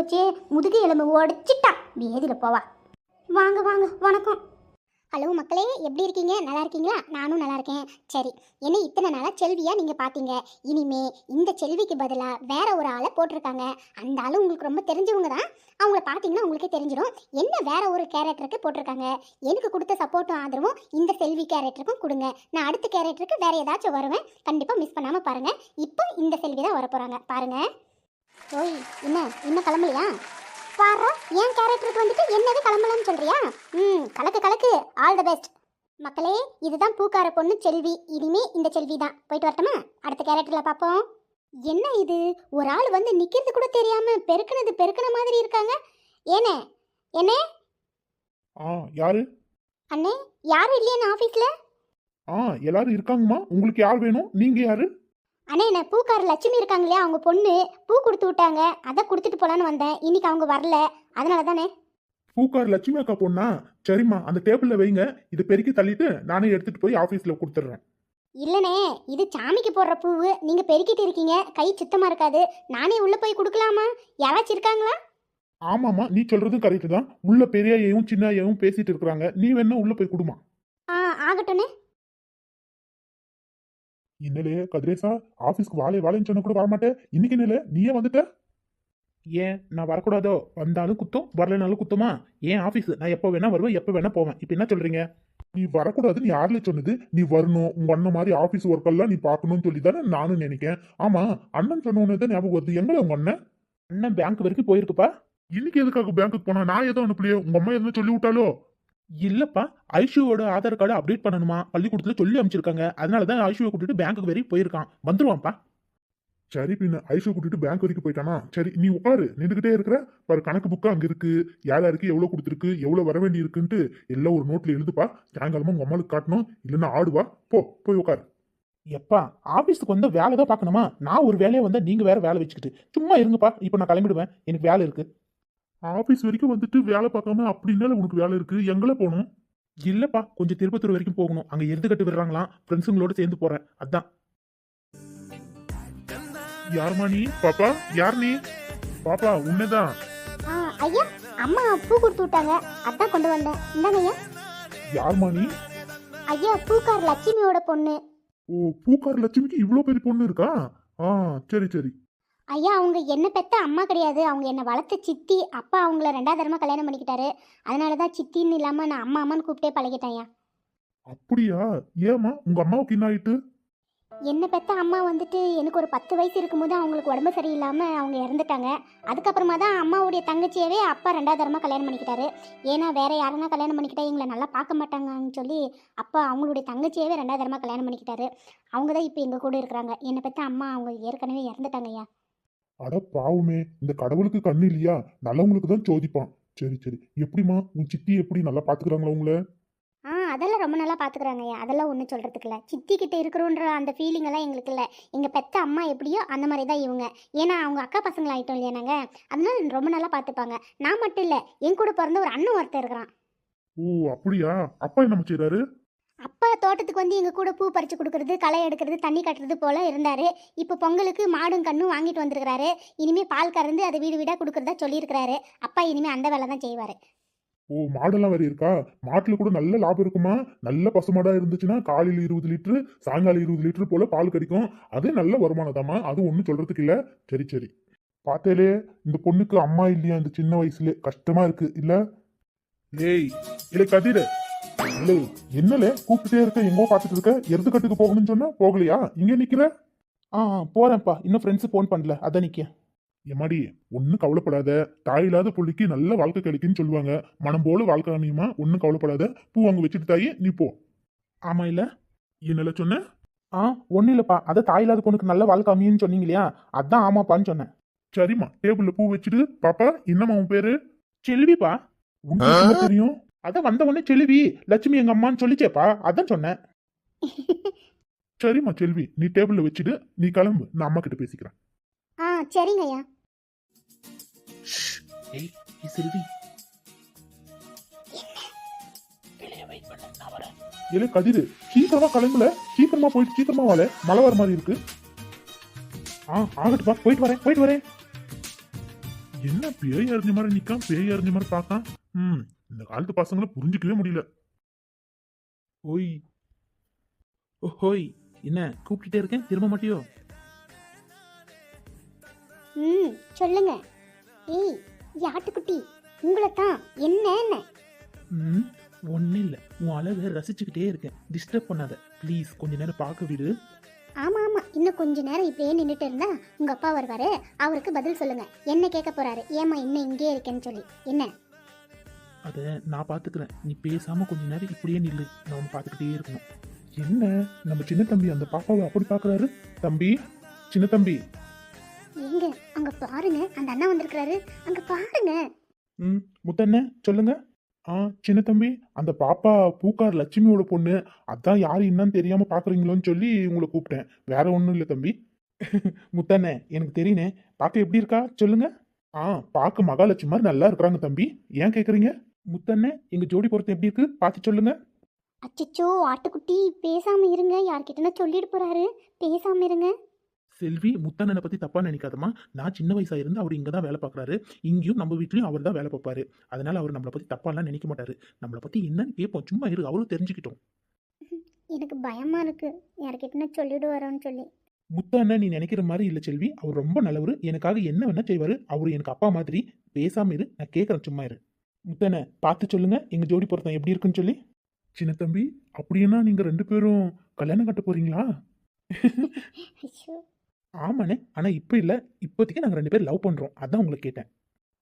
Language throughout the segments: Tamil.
போச்சே. முதுகு எலும்பு உடச்சிட்டா வேதியில் போவா. வாங்க வாங்க வணக்கம். ஹலோ மக்களே எப்படி இருக்கீங்க? நல்லா இருக்கீங்களா? நானும் நல்லா இருக்கேன். சரி என்ன இத்தனை நாளாக செல்வியாக நீங்கள் பார்த்தீங்க இனிமே இந்த செல்விக்கு பதிலாக வேற ஒரு ஆளை போட்டிருக்காங்க. அந்த ஆள் உங்களுக்கு ரொம்ப தெரிஞ்சவங்க தான். அவங்கள பார்த்தீங்கன்னா உங்களுக்கே தெரிஞ்சிடும். என்ன வேற ஒரு கேரக்டருக்கு போட்டிருக்காங்க? எனக்கு கொடுத்த சப்போர்ட்டும் ஆதரவும் இந்த செல்வி கேரக்டருக்கும் கொடுங்க. நான் அடுத்த கேரக்டருக்கு வேற ஏதாச்சும் வருவேன். கண்டிப்பாக மிஸ் பண்ணாமல் பாருங்கள் இப்போ இந்த செல்வி தான் வரப்போகிறாங்க பாருங்கள் ஓய் என்ன இன்னும் கிளம்பலையா? பாரு என் கேரக்டருக்கு வந்துட்டு என்னது கிளம்பலன்னு சொல்றியா? ம் கலக்கு கலக்கு. ஆல் தி பெஸ்ட் மக்களே இதுதான் பூக்கார பொண்ணு செல்வி. இனிமே இந்த செல்வி தான். போயிட்டு வரட்டுமா? அடுத்த கேரக்டர்ல பார்ப்போம் என்ன இது? ஒரு ஆள் வந்து நிக்கிறது கூட தெரியாம பெருக்குனது பெருக்குன மாதிரி இருக்காங்க. ஏனே? என்னே ஆ யாரு? அண்ணே யாரும் இல்லையா ஆஃபீஸ்ல ஆ எல்லாரும் இருக்காங்கம்மா. உங்களுக்கு யார் வேணும்? நீங்க யாரு? அண்ணே என்ன பூக்கார லட்சுமி இருக்காங்க இல்லையா அவங்க பொண்ணு பூ கொடுத்து விட்டாங்க. அதை கொடுத்துட்டு போலான்னு வந்தேன். இன்னைக்கு அவங்க வரல. அதனால தானே? பூக்கார் லட்சுமி அக்கா பொண்ணா? சரிம்மா அந்த டேபிள்ல வைங்க. இது பெருக்கி தள்ளிட்டு நானே எடுத்துட்டு போய் ஆபீஸ்ல கொடுத்துட்றேன். இல்லனே இது சாமிக்கு போடுற பூவு. நீங்க பெருக்கிட்டு இருக்கீங்க. கை சுத்தமா இருக்காது. நானே உள்ள போய் கொடுக்கலாமா? யாராச்சும் இருக்காங்களா? ஆமாம்மா நீ சொல்றதும் கரெக்ட் தான். உள்ள பெரியையும் சின்னையும் பேசிட்டு இருக்கிறாங்க. நீ வேணா உள்ள போய் கொடுமா. ஆ ஆகட்டும்னே என்னலே கதிரேசா ஆபீஸ்க்கு வாழை வாழைன்னு சொன்ன கூட வரமாட்டேன் இன்னைக்கு என்னல நீயே வந்துட்ட? ஏன் நான் வரக்கூடாதோ? வந்தாலும் குத்தம் வரலனாலும் குத்தமா? ஏன் ஆஃபீஸ் நான் எப்போ வேணா வருவேன் எப்போ வேணா போவேன். இப்போ என்ன சொல்றீங்க? நீ வரக்கூடாதுன்னு யாருல சொன்னது? நீ வரணும் உங்க அண்ணன் மாதிரி ஆஃபீஸ் ஒர்க்கெல்லாம் நீ பார்க்கணும்னு சொல்லி தானே நானும் நினைக்கேன். ஆமா அண்ணன் சொன்ன தான் ஞாபகம் வருது. எங்களை உங்க அண்ணன்? அண்ணன் பேங்க் வரைக்கும் போயிருக்குப்பா. இன்னைக்கு எதுக்காக பேங்க்குக்கு போனா? நான் எதுவும் அனுப்பலையே. உங்க அம்மா எதுவும் சொல்லி விட்டாலோ இல்லப்பா ஐஷுவோட ஆதார் கார்டு அப்டேட் பண்ணணுமா? பள்ளிக்கூடத்துல சொல்லி அமைச்சிருக்காங்க அதனால தான் ஐஷுவை கூட்டிட்டு பேங்க்குக்கு வரைக்கும் போயிருக்கான். வந்துருவான்ப்பா. சரி பின்ன ஐஷு கூட்டிட்டு பேங்க் வரைக்கும் போயிட்டானா? சரி நீ உட்காரு. நின்றுகிட்டே இருக்கிற பாரு கணக்கு புக்கு அங்க இருக்கு. யார் யாருக்கு எவ்வளவு கொடுத்துருக்கு எவ்வளவு வர வேண்டி இருக்குன்ட்டு எல்லாம் ஒரு நோட்ல எழுதுப்பா. சாயங்காலமா உங்க அம்மாளுக்கு காட்டணும். இல்லைன்னா ஆடுவா. போ போய் உட்காரு. எப்பா ஆபீஸ்க்கு வந்தா வேலை தான் பார்க்கணுமா? நான் ஒரு வேலையை வந்தா நீங்க வேற வேலை வச்சுக்கிட்டு. சும்மா இருங்கப்பா. இப்போ நான் கிளம்பிடுவேன். எனக்கு வேலை இருக்கு. ஆபீஸ் வரைக்கும் வந்துட்டு வேலை பார்க்காம அப்படின்னால உனக்கு வேலை இருக்கு. எங்களை போகணும்? இல்லப்பா கொஞ்சம் திருப்பத்தூர் வரைக்கும் போகணும். அங்க எருதுகட்டு விடுறாங்களாம். ஃப்ரெண்ட்ஸுங்களோட சேர்ந்து போறேன். அதான். யாருமா நீ? பாப்பா யார் நீ? பாப்பா உன்னதான். ஐயா அம்மா பூ கொடுத்து விட்டாங்க. அதான் கொண்டு வந்தேன். இந்தாங்க ஐயா. யாருமா நீ? ஐயா பூக்கார் லட்சுமியோட பொண்ணு. ஓ பூக்கார் லட்சுமிக்கு இவ்வளோ பெரிய பொண்ணு இருக்கா? ஆ சரி சரி. ஐயா அவங்க என்ன பெத்த அம்மா கிடையாது. அவங்க என்னை வளர்த்த சித்தி. அப்பா அவங்கள ரெண்டாவது தரமா கல்யாணம் பண்ணிக்கிட்டாரு. அதனால தான் சித்தின்னு இல்லாமல் நான் அம்மா அம்மான்னு கூப்பிட்டே பழகிட்டேன் ஐயா. அப்படியா? ஏமா உங்க அம்மாவுக்கு என்ன ஆயிட்டு என்ன பெத்த அம்மா வந்துட்டு எனக்கு ஒரு பத்து வயசு இருக்கும்போது அவங்களுக்கு உடம்பு சரியில்லாமல் அவங்க இறந்துட்டாங்க. அதுக்கப்புறமா தான் அம்மாவுடைய தங்கச்சியவே அப்பா ரெண்டாவது தரமாக கல்யாணம் பண்ணிக்கிட்டாரு. ஏன்னா வேற யாருன்னா கல்யாணம் பண்ணிக்கிட்டா எங்களை நல்லா பார்க்க மாட்டாங்கன்னு சொல்லி அப்பா அவங்களுடைய தங்கச்சியவே ரெண்டாவது தரமாக கல்யாணம் பண்ணிக்கிட்டாரு. அவங்க தான் இப்போ எங்கள் கூட இருக்கிறாங்க. என்னை பெத்த அம்மா அவங்க ஏற்கனவே இறந்துட்டாங்க ஐயா. அட பாவமே இந்த கடவுளுக்கு கண்ணு இல்லையா? நல்லவங்களுக்கு தான் சோதிப்பான். சரி சரி. எப்படிமா உன் சித்தி எப்படி நல்லா பாத்துக்கிறாங்களா உங்களை? ஆ அதெல்லாம் ரொம்ப நல்லா பார்த்துக்குறாங்க ஐயா. அதெல்லாம் ஒன்றும் சொல்கிறதுக்கு இல்லை. சித்தி கிட்ட இருக்கிறோன்ற அந்த ஃபீலிங் எல்லாம் எங்களுக்கு இல்லை. எங்கள் பெத்த அம்மா எப்படியோ அந்த மாதிரி தான் இவங்க. ஏன்னா அவங்க அக்கா பசங்கள ஆயிட்டோம் இல்லையா நாங்கள் அதனால ரொம்ப நல்லா பார்த்துப்பாங்க நான் மட்டும் இல்லை என் கூட பிறந்த ஒரு அண்ணன் ஒருத்தர் இருக்கிறான். ஓ அப்படியா? அப்பா என்ன செய்றாரு? அப்பா தோட்டத்துக்கு வந்து எங்கள் கூட பூ பறித்து கொடுக்கறது களை எடுக்கிறது தண்ணி கட்டுறது போல் இருந்தார். இப்போ பொங்கலுக்கு மாடும் கண்ணும் வாங்கிட்டு வந்திருக்கிறாரு. இனிமேல் பால் கறந்து அதை வீடு வீடாக கொடுக்குறதா சொல்லியிருக்கிறாரு. அப்பா இனிமேல் அந்த வேலை தான் செய்வார். ஓ மாடெல்லாம் வேற இருக்கா? மாட்டில் கூட நல்ல லாபம் இருக்குமா? நல்ல பசுமாடாக இருந்துச்சுன்னா காலையில் இருபது லிட்டரு சாயங்காலம் இருபது லிட்ரு போல் பால் கிடைக்கும். அது நல்ல வருமானதாம்மா அது ஒன்றும் சொல்கிறதுக்கு இல்லை. சரி சரி. பார்த்தேலே இந்த பொண்ணுக்கு அம்மா இல்லையா? இந்த சின்ன வயசுல. கஷ்டமாக இருக்குது இல்லை? ஏய் இல்லை கதிர. இல்லை என்னல? கூப்பிட்டே இருக்க எங்கோ பார்த்துட்டு இருக்க எருதுக்கட்டுக்கு போகணும்னு சொன்னா போகலையா? இங்க நிக்கிற? ஆ போறேன்ப்பா. இன்னும் ஃப்ரெண்ட்ஸ் ஃபோன் பண்ணல. அதான் நிக்க எம்மாடி ஒன்றும் கவலைப்படாத. தாய் இல்லாத புள்ளிக்கு நல்ல வாழ்க்கை கிடைக்குன்னு சொல்லுவாங்க. மனம் போல வாழ்க்கை அமையுமா? ஒன்றும் கவலைப்படாத. பூ அங்கே வச்சுட்டு தாயி நீ போ. ஆமா இல்ல? என்னல சொன்ன? ஆ ஒன்றும் இல்லைப்பா. அதை தாய் இல்லாத பொண்ணுக்கு நல்ல வாழ்க்கை அமையும்னு சொன்னீங்க இல்லையா? அதான் ஆமாப்பான்னு சொன்னேன். சரிம்மா. டேபிள்ல பூ வச்சுட்டு பாப்பா என்னம்மா உன் பேரு? செல்விப்பா. உங்களுக்கு தெரியும்? அதான் வந்த உடனே செல்வி லட்சுமி எங்க அம்மான்னு சொல்லிச்சேப்பா அதான் சொன்னேன். சரிம்மா செல்வி நீ டேபிள்ல வச்சுட்டு நீ கிளம்பு நான் அம்மா கிட்ட பேசிக்கிறேன். ஆ சரிங்க ஐயா. ஏய் செல்வி. இல்ல கதிரு சீக்கிரமா கிளம்புல சீக்கிரமா போயிட்டு சீக்கிரமா வாழ மழை வர மாதிரி இருக்கு. ஆ ஆகட்டுப்பா போயிட்டு வரேன் போயிட்டு வரேன். என்ன பேய் அறிஞ்ச மாதிரி நிக்கான் பேய் அறிஞ்ச மாதிரி பார்க்கான்? ம் இந்த காலத்து பசங்களை புரிஞ்சுக்கவே முடியல. ஓய். ஓ ஹோய் என்ன கூப்பிட்டுட்டே இருக்கேன்? திரும்ப மாட்டியோ? ம் சொல்லுங்க. ஏய் யாட்டுக்குட்டி உங்களை தான் என்ன என்ன? ம் ஒன்றும் இல்லை. உன் அழகை ரசிச்சுக்கிட்டே இருக்கேன். டிஸ்டர்ப் பண்ணாத. ப்ளீஸ் கொஞ்ச நேரம் பார்க்க விடு. ஆமா ஆமா. இன்னும் கொஞ்ச நேரம் இப்படியே நின்றுட்டு இருந்தா உங்க அப்பா வருவாரு. அவருக்கு பதில் சொல்லுங்க. என்ன கேட்க போறாரு? ஏமா இன்னும் இங்கேயே இருக்கேன்னு சொல்லி. என்ன? அதை நான் பார்த்துக்கிறேன். நீ பேசாம கொஞ்ச நேரம் இப்படியே நில்லு. நான் உன்னை பார்த்துக்கிட்டே இருக்கணும். என்ன? நம்ம சின்ன தம்பி அந்த பாப்பாவை அப்படி பார்க்கறாரு? தம்பி? சின்ன தம்பி? எங்க? அங்க பாருங்க. அந்த அண்ணா வந்திருக்கிறாரு. அங்க பாருங்க. ம் முத்தண்ணே சொல்லுங்க. ஆ சின்ன தம்பி அந்த பாப்பா பூக்கார் லட்சுமியோட பொண்ணு. அதான் யாரு என்னன்னு தெரியாம பாக்குறீங்களோன்னு சொல்லி உங்களை கூப்பிட்டேன். வேற ஒன்றும் இல்லை தம்பி. முத்தண்ணே எனக்கு தெரியுனே பார்க்க எப்படி இருக்கா? சொல்லுங்க. ஆ பார்க்க மகாலட்சுமி மாதிரி நல்லா இருக்கிறாங்க தம்பி. ஏன் கேக்குறீங்க? முத்தண்ணே எங்க ஜோடி பொருத்தம் எப்படி இருக்கு? பார்த்து சொல்லுங்க. அச்சச்சோ ஆட்டுக்குட்டி பேசாம இருங்க. யார்கிட்டனா சொல்லிட்டு போறாரு. பேசாம இருங்க. செல்வி முத்தண்ணனை பத்தி தப்பா நினைக்காதம்மா. நான் சின்ன வயசா இருந்து அவர் இங்க தான் வேலை பார்க்கறாரு. இங்கேயும் நம்ம வீட்லயும் அவர் தான் வேலை பார்ப்பாரு. அதனால அவர் நம்மளை பத்தி தப்பாலாம் நினைக்க மாட்டாரு. நம்மளை பத்தி என்னன்னு கேட்போம். சும்மா இரு அவரும் தெரிஞ்சுக்கிட்டோம். எனக்கு பயமா இருக்கு. யார்கிட்டனா சொல்லிட்டு வரோன்னு சொல்லி. முத்தண்ணன் நீ நினைக்கிற மாதிரி இல்ல செல்வி. அவர் ரொம்ப நல்லவர். எனக்காக என்ன வேணா செய்வாரு. அவர் எனக்கு அப்பா மாதிரி. பேசாம இரு. நான் கேட்கறேன். சும்மா இரு. முத்தண்ண பார்த்து சொல்லுங்க. எங்க ஜோடி பொருத்தம் எப்படி இருக்குன்னு சொல்லி. சின்ன தம்பி அப்படின்னா நீங்க ரெண்டு பேரும் கல்யாணம் கட்ட போறீங்களா? ஐயோ. ஆமாண்ணே. ஆனா இப்ப இல்ல. இப்போதைக்கு நாங்க ரெண்டு பேரும் லவ் பண்றோம். அதான் உங்களை கேட்டேன்.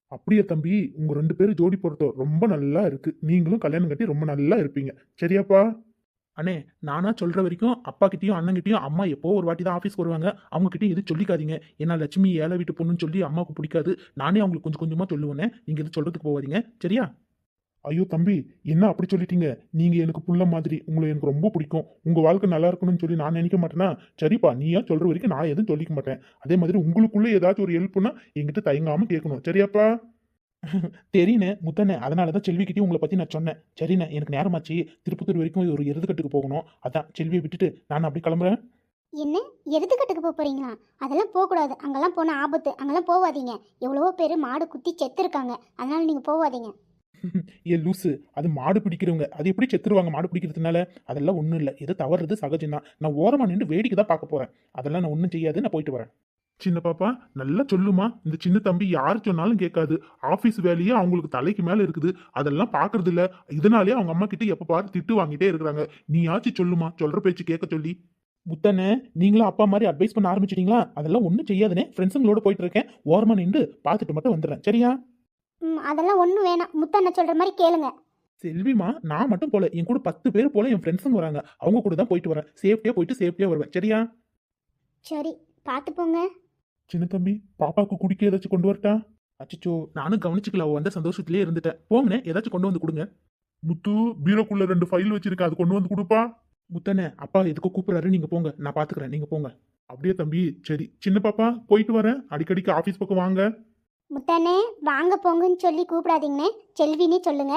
அப்படியே தம்பி? உங்க ரெண்டு பேரும் ஜோடி பொருத்தம் ரொம்ப நல்லா இருக்கு. நீங்களும் கல்யாணம் கட்டி ரொம்ப நல்லா இருப்பீங்க. சரியாப்பா? அண்ணே நானா சொல்கிற வரைக்கும் அப்பாக்கிட்டையும் அண்ணங்கிட்டையும் அண்ணன் அம்மா எப்போ ஒரு வாட்டி தான் ஆஃபீஸ்க்கு வருவாங்க. அவங்கக்கிட்டே எதுவும் சொல்லிக்காதீங்க. ஏன்னா லட்சுமி ஏழை வீட்டு பொண்ணுன்னு சொல்லி அம்மாவுக்கு பிடிக்காது. நானே அவங்களுக்கு கொஞ்சம் கொஞ்சமாக சொல்லுவேனே. நீங்கள் எதுவும் சொல்கிறதுக்கு போவாதீங்க. சரியா? ஐயோ தம்பி என்ன அப்படி சொல்லிட்டீங்க? நீங்கள் எனக்கு புள்ள மாதிரி. உங்களை எனக்கு ரொம்ப பிடிக்கும். உங்கள் வாழ்க்கை நல்லா இருக்கணும்னு சொல்லி நான் நினைக்க மாட்டேன்னா சரிப்பா நீயா சொல்கிற வரைக்கும் நான் எதுவும் சொல்லிக்க மாட்டேன். அதே மாதிரி உங்களுக்குள்ளே ஏதாச்சும் ஒரு ஹெல்ப்னா என்கிட்ட தயங்காமல் கேட்கணும். சரியாப்பா? தெரியுனே முத்தண்ணே. அதனால தான் செல்விக்கிட்டே உங்களை பத்தி நான் சொன்னேன். சரிண்ணே எனக்கு நேரமாச்சு. திருப்பத்தூர் வரைக்கும் ஒரு எருதுக்கட்டுக்கு போகணும். அதான் செல்வியை விட்டுட்டு நான் அப்படி கிளம்புறேன். என்ன? எருதுக்கட்டுக்கு போக போறீங்களா? அதெல்லாம் போகக்கூடாது அங்கெல்லாம் போன ஆபத்து. அங்கெல்லாம் போகாதீங்க எவ்வளவோ பேர் மாடு குத்தி செத்து இருக்காங்க அதனால நீங்க போகாதீங்க ஏ லூசு. அது மாடு பிடிக்கிறவங்க. அது எப்படி செத்துருவாங்க மாடு பிடிக்கிறதுனால? அதெல்லாம் ஒன்றும் இல்லை. எது தவறுறது சகஜம்தான். நான் ஓரமாக நின்று வேடிக்கை தான் பார்க்க போறேன். அதெல்லாம் நான் ஒன்றும் செய்யாது. நான் போயிட்டு வரேன். சின்ன பாப்பா நல்லா சொல்லுமா. இந்த சின்ன தம்பி யார் சொன்னாலும் கேட்காது. ஆஃபீஸ் வேலையே அவங்களுக்கு தலைக்கு மேலே இருக்குது. அதெல்லாம் பார்க்கறது இல்ல. இதனாலே அவங்க அம்மா கிட்ட எப்போ பாரு திட்டு வாங்கிட்டே இருக்கிறாங்க. நீயாச்சும் சொல்லுமா. சொல்ற பேச்சு கேட்க சொல்லி. முத்தண்ணே நீங்களும் அப்பா மாதிரி அட்வைஸ் பண்ண ஆரம்பிச்சிட்டீங்களா? அதெல்லாம் ஒன்றும் செய்யாதுனே. ஃப்ரெண்ட்ஸுங்களோட போயிட்டு இருக்கேன் ஓரமா நின்று பார்த்துட்டு மட்டும் வந்துடுறேன். சரியா? அதெல்லாம் ஒன்றும் வேணாம். முத்தண்ண சொல்ற மாதிரி கேளுங்க. செல்விமா நான் மட்டும் போல. என் கூட பத்து பேர் போல என் ஃப்ரெண்ட்ஸுங்க வராங்க. அவங்க கூட தான் போயிட்டு வரேன். சேஃப்டியா போயிட்டு சேஃப்டியா வருவேன். சரியா? சரி பார்த்து போங்க சின்ன தம்பி பாப்பாவுக்கு குடிக்க ஏதாச்சும் கொண்டு வரட்டா? அச்சச்சோ நானும் கவனிச்சுக்கல அவ வந்த சந்தோஷத்திலே இருந்துட்டேன். போங்கண்ணே ஏதாச்சும் கொண்டு வந்து கொடுங்க. முத்து பீரோக்குள்ள ரெண்டு ஃபைல் வச்சிருக்கேன் அது கொண்டு வந்து கொடுப்பா. முத்தண்ணே அப்பா எதுக்கு கூப்பிடுறாரு நீங்க போங்க. நான் பாத்துக்கிறேன் நீங்க போங்க. அப்படியே தம்பி சரி. சின்ன பாப்பா போயிட்டு வரேன். அடிக்கடிக்கு ஆபீஸ் பக்கம் வாங்க. முத்தண்ணே வாங்க போங்கன்னு சொல்லி கூப்பிடாதீங்கண்ணே. செல்வினே சொல்லுங்க.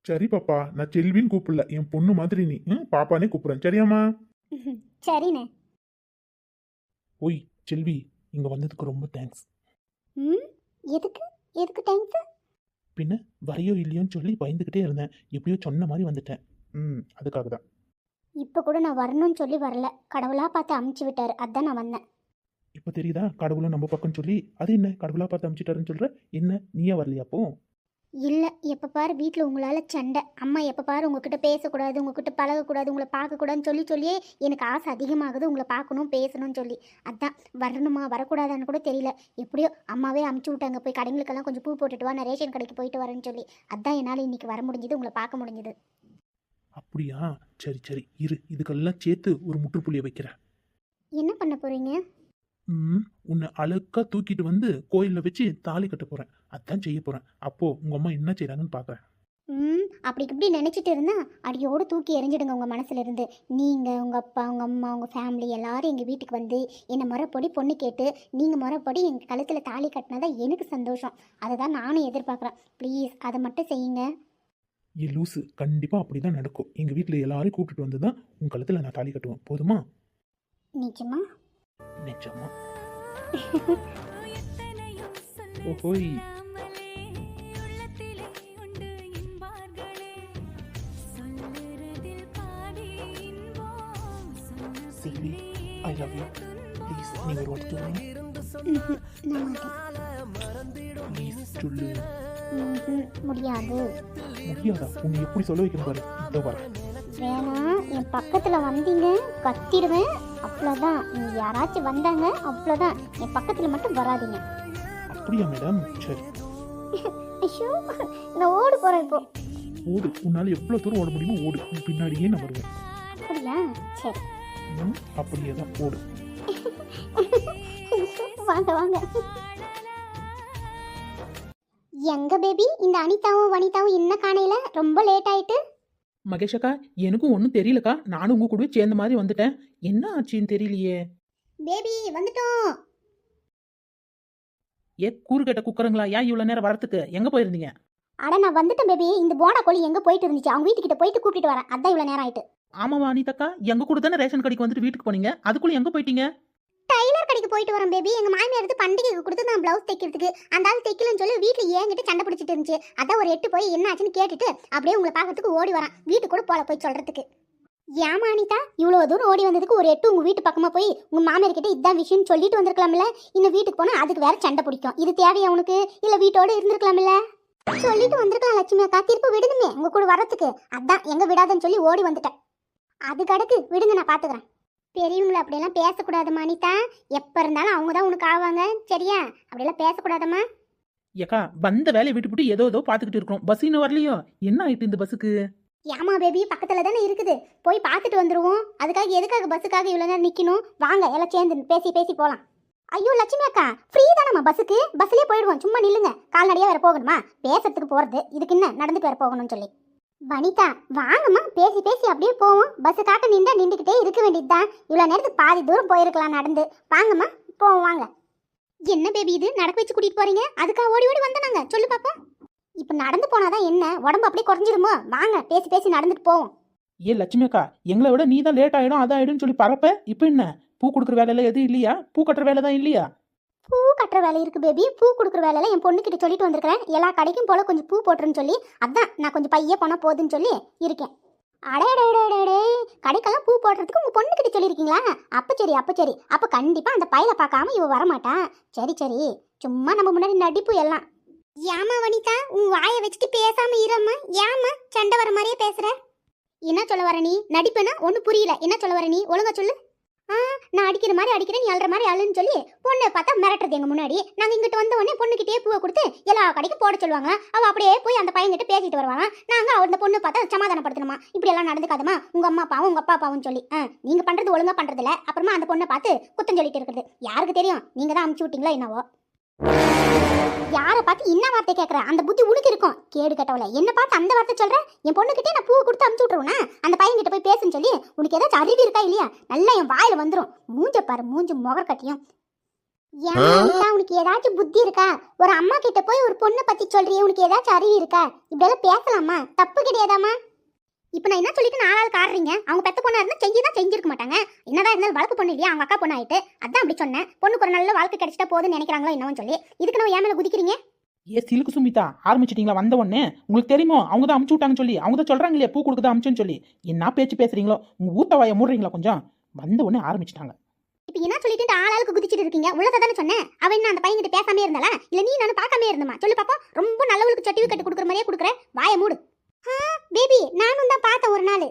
சரி பாப்பா நான் செல்வின்னு கூப்பிடல. என் பொண்ணு மாதிரி நீ. ம், பாப்பானே கூப்பிடுறேன். சரியாம்மா. சரிண்ணே. ஓய் செல்வி இங்க வந்ததுக்கு ரொம்ப தேங்க்ஸ் ம்? எதுக்கு? எதுக்கு தேங்க்ஸ் பின்ன வரையோ இல்லையோன்னு சொல்லி பயந்துக்கிட்டே இருந்தேன். எப்படியோ சொன்ன மாதிரி வந்துட்டேன். ம் அதுக்காக தான். இப்போ கூட நான் வரணும்னு சொல்லி வரல. கடவுளாக பார்த்து அமுச்சு விட்டாரு. அதான் நான் வந்தேன். இப்போ தெரியுதா? கடவுளும் நம்ம பக்கம் சொல்லி அது என்ன? கடவுளா பார்த்து அமிச்சிட்டாருன்னு சொல்ற? என்ன? நீயே வரலையா அப்போ? இல்லை எப்போ பாரு வீட்டில் உங்களால் சண்டை. அம்மா எப்போ பாரு உங்ககிட்ட பேசக்கூடாது உங்ககிட்ட பழகக்கூடாது உங்களை பார்க்கக்கூடாதுன்னு சொல்லி சொல்லியே எனக்கு ஆசை அதிகமாகுது உங்களை பார்க்கணும் பேசணும்னு சொல்லி. அதான் வரணுமா வரக்கூடாதான்னு கூட தெரியல. எப்படியோ அம்மாவே அமுச்சு விட்டாங்க போய் கடைங்களுக்கெல்லாம் கொஞ்சம் பூ போட்டுட்டு வா நான் ரேஷன் கடைக்கு போயிட்டு வரேன்னு சொல்லி. அதான் என்னால் இன்னைக்கு வர முடிஞ்சது உங்களை பார்க்க முடிஞ்சது. அப்படியா? சரி சரி இரு. இதுக்கெல்லாம் சேர்த்து ஒரு முற்றுப்புள்ளியை வைக்கிறேன். என்ன பண்ண போகிறீங்க ம் உன்னை அழகா தூக்கிட்டு வந்து கோயிலில் வச்சு தாலி கட்ட போறேன். அதான் செய்ய போறேன். அப்போ உங்க அம்மா என்ன செய்றாங்கன்னு பார்க்கறேன் ம் அப்படி இப்படி நினச்சிட்டு இருந்தா அடியோடு தூக்கி எறிஞ்சிடுங்க உங்கள் மனசுல இருந்து நீங்கள் உங்கள் அப்பா உங்கள் அம்மா உங்கள் ஃபேமிலி எல்லாரும் எங்கள் வீட்டுக்கு வந்து என்னை முறைப்படி பொண்ணு கேட்டு நீங்கள் முறைப்படி எங்கள் கழுத்தில் தாலி கட்டினதா எனக்கு சந்தோஷம். அதை தான் நானும் எதிர்பார்க்குறேன். ப்ளீஸ் அதை மட்டும் செய்யுங்க. ஏ லூசு கண்டிப்பா அப்படிதான் நடக்கும். எங்க வீட்டில் எல்லாரையும் கூப்பிட்டுட்டு வந்து தான் உன் கழுத்துல நான் தாலி கட்டுவேன். போதுமா? நிஜமா? நிச்சயமா ஓஹோய். லவ் யூ ப்ளீஸ் நீ ஒரு வாட்டி மாட்டேன் ப்ளீஸ் சொல்லு முடியாது முடியாதா உன்னை எப்படி சொல்ல வைக்கணும் பாரு இதோ பாரு வேணாம் என் பக்கத்தில் வந்தீங்க கத்திடுவேன் அவ்வளோதான் நீங்கள் யாராச்சும் வந்தாங்க அவ்வளோதான் என் பக்கத்தில் மட்டும் வராதீங்க அப்படியா மேடம் சரி ஐயோ நான் ஓடு போகிறேன் இப்போ ஓடு உன்னால தூரம் ஓட முடியுமோ ஓடு பின்னாடியே நான் வருவேன் அப்படியா சரி அப்படியே தான் ஓடு. வாங்க வாங்க. எங்க பேபி இந்த அனிதாவும் வனிதாவும் என்ன காணையில ரொம்ப லேட் ஆயிட்டு. மகேஷக்கா எனக்கும் ஒன்றும் தெரியலக்கா. நானும் உங்க கூட சேர்ந்த மாதிரி வந்துட்டேன். என்ன ஆச்சுன்னு தெரியலையே. பேபி வந்துட்டோம். ஏ கூறுகட்ட குக்கருங்களா? ஏன் இவ்வளோ நேரம் வரத்துக்கு? எங்கே போயிருந்தீங்க? அட நான் வந்துட்டேன் பேபி இந்த போனா கோழி எங்க போயிட்டு இருந்துச்சு? அவங்க வீட்டுக்கிட்ட போயிட்டு கூட்டிட்டு வரேன். அதான் இவ்வளவு நேரம் ஆயிட்டு. ஆமாவா அனிதக்கா? எங்க கூட தானே ரேஷன் கடைக்கு வந்துட்டு வீட்டுக்கு போனீங்க? அதுக்குள்ள எங்கே போயிட்டீங்க? டைலர் கடைக்கு போயிட்டு வரேன் பேபி எங்க மாமியார் எடுத்து பண்டிகைக்கு கொடுத்து நான் பிளவுஸ் தைக்கிறதுக்கு. அந்த ஆள் தைக்கலன்னு சொல்லி வீட்டுல ஏங்கிட்டு சண்டை பிடிச்சிட்டு இருந்துச்சு. அதான் ஒரு எட்டு போய் என்ன ஆச்சுன்னு கேட்டுட்டு அப்படியே உங்களை பார்க்கறதுக்கு ஓடி வரேன். வீட்டுக்கு கூட போல போய் சொல்றதுக்கு. ஏமா அனிதா? இவ்வளோ தூரம் ஓடி வந்ததுக்கு ஒரு எட்டு உங்கள் வீட்டு பக்கமாக போய் உங்கள் மாமியார் கிட்ட இதான் விஷயம்னு சொல்லிட்டு வந்திருக்கலாம்ல? இன்னும் வீட்டுக்கு போனால் அதுக்கு வேற சண்டை பிடிக்கும். இது தேவையா உனக்கு? இல்லை வீட்டோடு இருந்திருக்கலாம்ல? சொல்லிட்டு வந்திருக்கலாம் லட்சுமி அக்கா. திருப்பி விடுதுமே உங்க கூட வரத்துக்கு அதான் எங்க விடாதன்னு சொல்லி ஓடி வந்துட்டேன். அது கிடக்கு விடுங்க நான் பாத்துக்கிறேன். பெரியவங்களை அப்படியெல்லாம் பேசக்கூடாதுமா அனிதா. எப்ப இருந்தாலும் அவங்க தான் உனக்கு ஆவாங்க. சரியா? அப்படியெல்லாம் பேசக்கூடாதம்மா. ஏக்கா வந்த வேலையை விட்டுவிட்டு ஏதோ ஏதோ பார்த்துக்கிட்டு இருக்கோம். பஸ் இன்னும் வரலையோ? என்ன ஆயிட்டு இந்த பஸ்ஸுக்கு? ஏமா பேபி பக்கத்துல தானே இருக்குது. போய் பார்த்துட்டு வந்துருவோம். அதுக்காக எதுக்காக பஸ்ஸுக்காக இவ்வளோ நேரம் நிக்கணும்? வாங்க எல்லாம் சேர்ந்து பேசி பேசி போலாம். ஐயோ லட்சுமி அக்கா ஃப்ரீ தானம்மா பஸ்ஸுக்கு? பஸ்லயே போயிடுவோம். சும்மா நில்லுங்க. கால்நடையா வேற போகணுமா? பேசுறதுக்கு போறது. இதுக்கு என்ன? நடந்துட்டு வேற போகணும்னு சொல்லி. வனிதா வாங்கம்மா. பேசி பேசி அப்படியே போவோம். பஸ்ஸுக்காக நின்றா நின்றுக்கிட்டே இருக்க வேண்டியதுதான். இவ்வளோ நேரத்துக்கு பாதி தூரம் போயிருக்கலாம் நடந்து. வாங்கம்மா போவோம் வாங்க. என்ன பேபி இது? நடக்க வச்சு கூட்டிட்டு போறீங்க? அதுக்காக ஓடி ஓடி வந்தனாங்க சொல்லு பாப்போம் இப்போ நடந்து போனாதான் என்ன? உடம்பு அப்படியே குறைஞ்சிடுமோ? வாங்க பேசி பேசி நடந்துட்டு போவோம். ஏ லட்சுமி அக்கா எங்களை விட நீ தான் லேட் ஆயிடும் அதாயிடும் சொல்லி பரப்ப? இப்போ என்ன? பூ கொடுக்குற வேலையில எதுவும் இல்லையா? பூ கட்டுற வேலை தான் இல்லையா? பூ கட்டுற வேலை இருக்கு பேபி பூ கொடுக்குற வேலையில என் பொண்ணுக்கிட்ட சொல்லிட்டு வந்திருக்கிறேன். எல்லா கடைக்கும் போல கொஞ்சம் பூ போட்டுருன்னு சொல்லி. அதான் நான் கொஞ்சம் பைய போனா போதுன்னு சொல்லி இருக்கேன். அடையடையடையடே கடைக்கெல்லாம் பூ போடுறதுக்கு உங்க பொண்ணுக்கிட்ட சொல்லியிருக்கீங்களா? அப்ப சரி அப்ப சரி. அப்ப கண்டிப்பா அந்த பையில பார்க்காம இவ வரமாட்டான் சரி சரி. சும்மா நம்ம முன்னாடி நடிப்பு எல்லாம். ஏமா வனிதா உன் வாயை வச்சுட்டு பேசாம இரும்மா? ஏமா சண்டை வர மாதிரியே பேசுற? என்ன சொல்ல வர நீ? நடிப்புனா ஒண்ணு புரியல. என்ன சொல்ல வர நீ? ஒழுங்கா சொல்லு. நான் அடிக்கிற மாதிரி அடிக்கிறேன் நீ அழுற மாதிரி அழுன்னு சொல்லி பொண்ணை பார்த்தா மிரட்டுறது எங்க முன்னாடி. நாங்க இங்கிட்டு வந்த உடனே பொண்ணுகிட்டே பூவை கொடுத்து எல்லா கடைக்கும் போட சொல்லுவாங்க. அவ அப்படியே போய் அந்த பையன்கிட்ட பேசிட்டு வருவாங்க. நாங்க அந்த பொண்ணு பார்த்தா சமாதானப்படுத்தணுமா? இப்படி எல்லாம் நடந்துக்காதமா உங்க அம்மா அப்பாவும் உங்க அப்பா அப்பாவும் சொல்லி. ஆ, நீங்க பண்றது ஒழுங்கா பண்றது இல்ல அப்புறமா அந்த பொண்ணை பார்த்து குத்தம் சொல்லிட்டு இருக்குது. யாருக்கு தெரியும்? நீங்க தான் அமுச்சு விட்டீங்களா என்னவோ? யாரை பார்த்து என்ன வார்த்தை கேட்கற அந்த புத்தி உனக்கு இருக்கும். கேடு கட்டவல என்ன பார்த்து அந்த வார்த்தை சொல்ற? என் பொண்ணுகிட்டே நான் பூவை கொடுத்து அமுச்சு விட்டுருவேனா? அந்த பையன்கிட்ட போய் பேசுன்னு சொல்லி உனக்கு ஏதாச்சும் அறிவு இருக்கா இல்லையா? நல்லா என் வாயில வந்துரும். மூஞ்ச பாரு மூஞ்சு முகர் கட்டியும் உனக்கு ஏதாச்சும் புத்தி இருக்கா? ஒரு அம்மா கிட்ட போய் ஒரு பொண்ணை பத்தி சொல்றியே உனக்கு ஏதாச்சும் அறிவு இருக்கா? இப்படியெல்லாம் பேசலாமா? தப்பு கிடையாதாம்மா? இப்போ நான் என்ன சொல்லிட்டு நாலாவது காடுறீங்க அவங்க பெத்த பொண்ணா இருந்தா செஞ்சு தான் செஞ்சிருக்க மாட்டாங்க. என்னடா இருந்தாலும் வளர்ப்பு பொண்ணு இல்லையா? அவங்க அக்கா பொண்ணு ஆயிட்டு அதான் அப்படி சொன்னேன். பொண்ணுக்கு ஒரு நல்ல வாழ்க்கை கிடைச்சிட்டா போதுன்னு நினைக்கிறாங்களோ என்னவோ சொல்லி. இதுக்கு நம்ம ஏன் மேல குதிக்கிறீங்க? ஏ சிலுக்கு சுமிதா ஆரம்பிச்சிட்டீங்களா வந்த உடனே? உங்களுக்கு தெரியுமோ அவங்க தான் அமுச்சு விட்டாங்கன்னு சொல்லி. அவங்க தான் சொல்றாங்க இல்லையா பூ கொடுக்குதா அமுச்சுன்னு சொல்லி. என்ன பேச்சு பேசுறீங்களோ? உங்க ஊத்த வாயை மூடுறீங்களா கொஞ்சம்? வந்த உடனே ஆரம்பிச்சிட்டாங்க. இப்போ என்ன சொல்லிட்டு ஆளாளுக்கு குதிச்சிட்டு இருக்கீங்க? உள்ளதை தானே சொன்னேன். அவன் என்ன அந்த பையன் கிட்ட பேசாமே இருந்தாளா? இல்ல நீ நானும் பார்க்காம இருந்தமா? சொல்லு பாப்பா ரொம்ப நல்லவளுக்கு சட்டிவி கட்டு கொடுக்குற மாதிரியே கொடுக்குற. வாயை மூடு. பேபி நானும் தான் பார்த்தேன் ஒரு நாள்.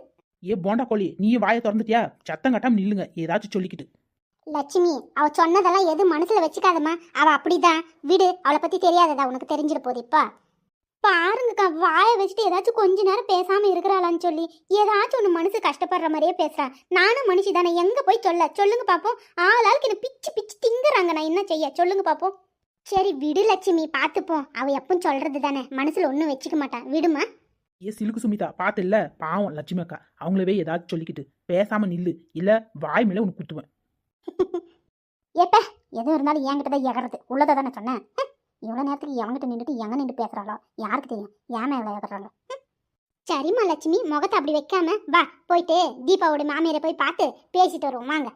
ஏ போண்டா கோழி நீயும் வாயை திறந்துட்டியா? சத்தம் கட்டாம நில்லுங்க ஏதாச்சும் சொல்லிக்கிட்டு. லட்சுமி அவ சொன்னதெல்லாம் எதுவும் மனசுல வச்சுக்காதம்மா. அவ அப்படிதான். விடு அவளை பத்தி தெரியாததா? உனக்கு தெரிஞ்சிட போகுது இப்ப. பாருங்கக்கா வாயை வச்சுட்டு ஏதாச்சும் கொஞ்ச நேரம் பேசாம இருக்கிறாளான்னு சொல்லி ஏதாச்சும் ஒன்று மனசு கஷ்டப்படுற மாதிரியே பேசுறா. நானும் மனுஷி தானே எங்க போய் சொல்ல? சொல்லுங்க பாப்போம். ஆளாளுக்கு என்ன பிச்சு பிச்சு திங்குறாங்க. நான் என்ன செய்ய? சொல்லுங்க பாப்போம். சரி விடு லட்சுமி பார்த்துப்போம். அவ எப்பவும் சொல்றது தானே. மனசுல ஒன்றும் வச்சுக்க மாட்டான் விடுமா? ஏ சிலுக்கு சுமிதா பார்த்து இல்ல பாவம் லட்சுமி அக்கா அவங்களவே ஏதாச்சும் சொல்லிக்கிட்டு பேசாம நில்லு. இல்ல வாய் மேல உனக்கு குத்துவேன். ஏப்ப எதுவும் இருந்தாலும் என்கிட்ட தான் எகறது உள்ளதை தானே சொன்னேன். ஹம், இவ்வளவு நேரத்துக்கு எவங்கிட்ட நின்றுட்டு எங்க நின்று பேசுறாளோ? யாருக்கு தெரியும்? ஏன் எவ்வளோ எகறாங்க. சரிம்மா லட்சுமி முகத்தை அப்படி வைக்காம வா போயிட்டு தீபாவோட மாமியாரை போய் பார்த்து பேசிட்டு வருவோம். வாங்க.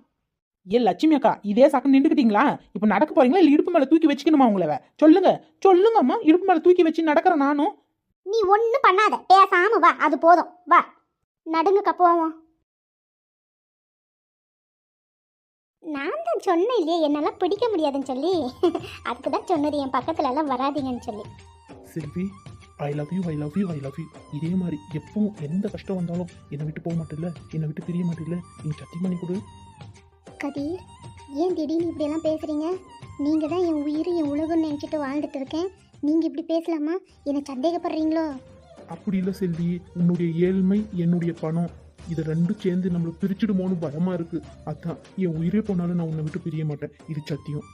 ஏ லட்சுமி அக்கா இதே சக்கம் நின்றுக்கிட்டீங்களா? இப்போ நடக்க போறீங்களா? இல்ல இடுப்பு மேல தூக்கி வச்சுக்கணுமா உங்கள? சொல்லுங்க. சொல்லுங்கம்மா இடுப்பு மேல தூக்கி வச்சு நடக்கிறேன் நானும். நீ ஒன்றும் பண்ணாத. பேசாம வா. அது போதும். வா. நடுங்குக்க போவோம். நான் தான் சொன்னேன் இல்லையே என்னெல்லாம் பிடிக்க முடியாதுன்னு சொல்லி. அதுக்கு தான் சொன்னது என் பக்கத்துல எல்லாம் வராதீங்கன்னு சொல்லி. Selvi I love you I love you I love you இதே மாதிரி எப்பவும் எந்த கஷ்டம் வந்தாலும் என்னை விட்டு போக மாட்டில்ல? என்னை விட்டு பிரிய மாட்டில்ல? நீ சத்தியம் பண்ணி கொடு. கதீர் ஏன் திடீர்னு இப்படியெல்லாம் பேசுறீங்க? நீங்க தான் என் உயிர் என் உலகம்னு நினச்சிட்டு வாழ்ந்துட்டு இருக்கேன். நீங்க இப்படி பேசலாமா? என்னை சந்தேகப்படுறீங்களோ? அப்படி இல்லை செல்வி. உன்னுடைய ஏழ்மை என்னுடைய பணம் இது ரெண்டும் சேர்ந்து நம்மளை பிரிச்சிடுமோன்னு பயமா இருக்கு. அதான் என் உயிரே போனாலும் நான் உன்னை விட்டு பிரிய மாட்டேன். இது சத்தியம்.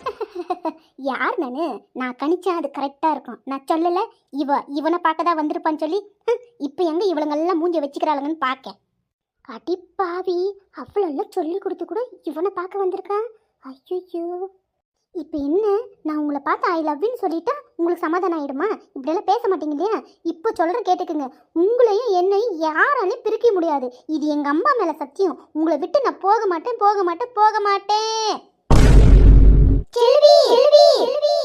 யார் நானு? நான் கணிச்சேன் அது கரெக்டாக இருக்கும். நான் சொல்லலை இவ இவனை பார்க்க தான் வந்திருப்பான்னு சொல்லி இப்போ எங்க இவளுங்கெல்லாம் மூஞ்ச வச்சுக்கிறாளுங்கன்னு பார்க்க அடி பாவி அவ்வளோலாம் சொல்லி கொடுத்து கூட இவனை பார்க்க வந்திருக்கான் ஐயோ இப்போ என்ன? நான் உங்களை பார்த்து ஐ லவ்னு சொல்லிட்டா உங்களுக்கு சமாதானம் ஆயிடுமா? இப்படியெல்லாம் பேச மாட்டீங்க இல்லையா? இப்போ சொல்கிறேன் கேட்டுக்குங்க. உங்களையும் என்னையும் யாராலையும் பிரிக்க முடியாது. இது எங்கள் அம்மா மேலே சத்தியம். உங்களை விட்டு நான் போக மாட்டேன் போக மாட்டேன் போக மாட்டேன். செல்வி! செல்வி! செல்வி!